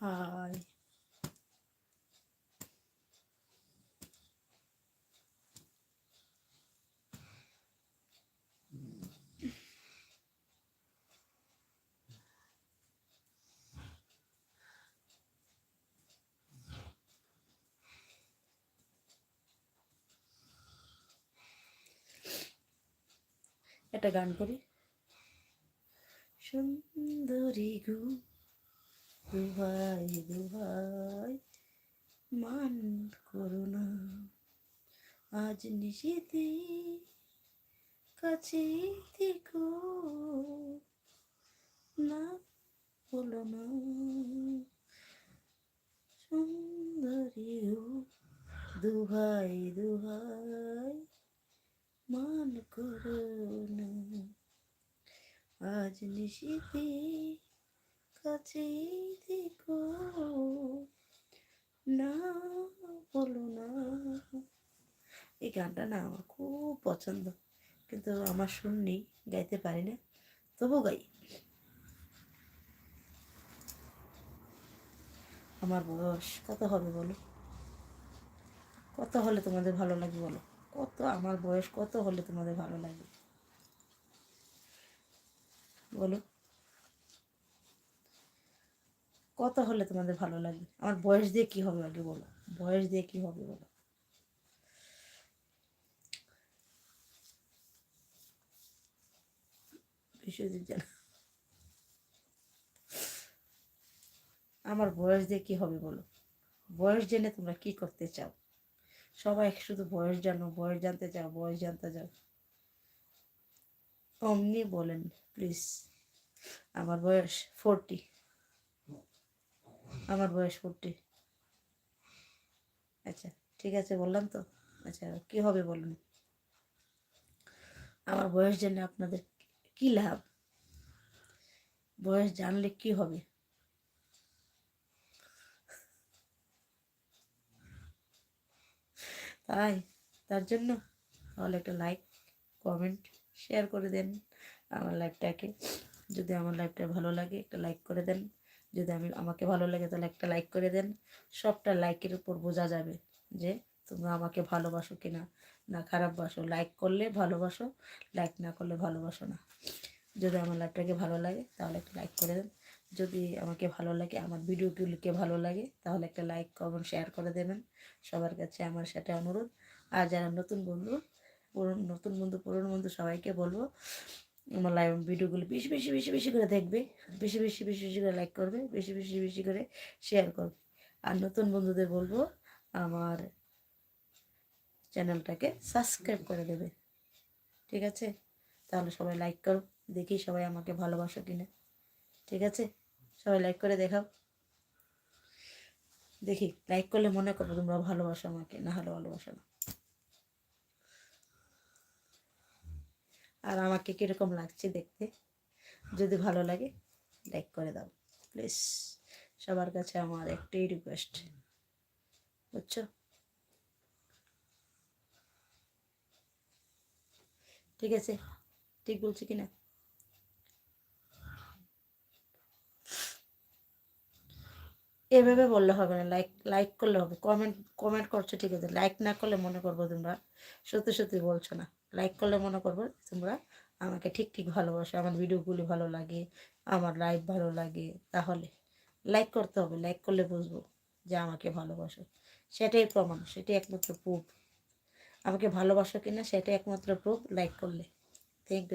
High একটা গান করি। সুন্দরী গু দুহাই দুহাই, মান করুণা আজ নিশিতে কাছে দেখো না বলো না। সুন্দরী দুহাই দুহাই, মান করো না। আজ নিশিতে কাছে দেখো। না, বলো না। এই গানটা না আমার খুব পছন্দ, কিন্তু আমার শুননি গাইতে পারি না তবু গাই। আমার বয়স কত হবে বলো? কত হলে তোমাদের ভালো লাগবে বলো? কত, আমার বয়স কত হলে তোমাদের ভালো লাগবে বলো। কত হলে তোমাদের ভালো লাগবে আমার বয়স দিয়ে কি হবে আগে বলো। বয়স দিয়ে কি হবে বলো। আমার বয়স দিয়ে কি হবে বলো। বয়স জেনে তোমরা কি করতে চাও? সবাই শুধু বয়স জানো, বয়স জানতে চাও, বয়স জানতে চাও। অমনি বলেন প্লিজ আমার বয়স ফোরটি আমার বয়স ফোরটি। আচ্ছা ঠিক আছে বললাম তো? আচ্ছা কি হবে বলুন? আমার বয়স জেনে আপনাদের কি লাভ? বয়স জানলে কি হবে? তাই, তার জন্য তাহলে একটা লাইক কমেন্ট শেয়ার করে দেন আমার লাইফটাকে যদি আমার লাইফটা ভালো লাগে, একটা লাইক করে দেন। যদি আমি, আমাকে ভালো লাগে তাহলে একটা লাইক করে দেন। সবটা লাইকের উপর বোঝা যাবে যে তোমরা আমাকে ভালোবাসো কি না না খারাপ বাসো লাইক করলে ভালোবাসো লাইক না করলে ভালোবাসো না। যদি আমার লাইফটাকে ভালো লাগে তাহলে একটা লাইক করে দেন। যদি আমাকে ভালো লাগে, আমার ভিডিওগুলিকে ভালো লাগে তাহলে একটা লাইক কমেন্ট শেয়ার করে দেবেন। সবার কাছে আমার সেটা অনুরোধ। আর যারা নতুন বন্ধু, পুরনো, নতুন বন্ধু, পুরনো বন্ধু সবাইকে বলব আমার লাইভ ভিডিওগুলো বেশি বেশি বেশি বেশি করে দেখবে। বেশি বেশি বেশি বেশি করে লাইক করবে, বেশি বেশি বেশি করে শেয়ার করবে। আর নতুন বন্ধুদের বলব, আমার চ্যানেলটাকে সাবস্ক্রাইব করে দেবে। ঠিক আছে? তাহলে সবাই লাইক করো, দেখি সবাই আমাকে ভালোবাসো কিনা। ঠিক আছে? সবাই লাইক করে দেখাও। দেখি লাইক করলে মনে করো তোমরা ভালোবাসো আমাকে, না হলে ভালোবাসো না। আর আমাকে কীরকম লাগছে দেখতে, যদি ভালো লাগে লাইক করে দাও প্লিজ সবার কাছে আমার একটাই রিকোয়েস্ট বুঝছ? ঠিক আছে? ঠিক বলছি কি না? এভাবে বললে হবে না লাইক লাইক করলে হবে। কমেন্ট কমেন্ট করছ ঠিক আছে লাইক না করলে মনে করব তোমরা সত্যি সত্যি বলছো না। লাইক করলে মনে করব তোমরা আমাকে ঠিক ঠিক ভালোবাসো, আমার ভিডিওগুলি ভালো লাগে, আমার লাইভ ভালো লাগে। তাহলে লাইক করতে হবে লাইক করলে বুঝব যে আমাকে ভালোবাসো। সেটাই প্রমাণ, সেটাই একমাত্র প্রুফ আমাকে ভালোবাসো কিনা সেটাই একমাত্র প্রুফ লাইক করলে। Thank you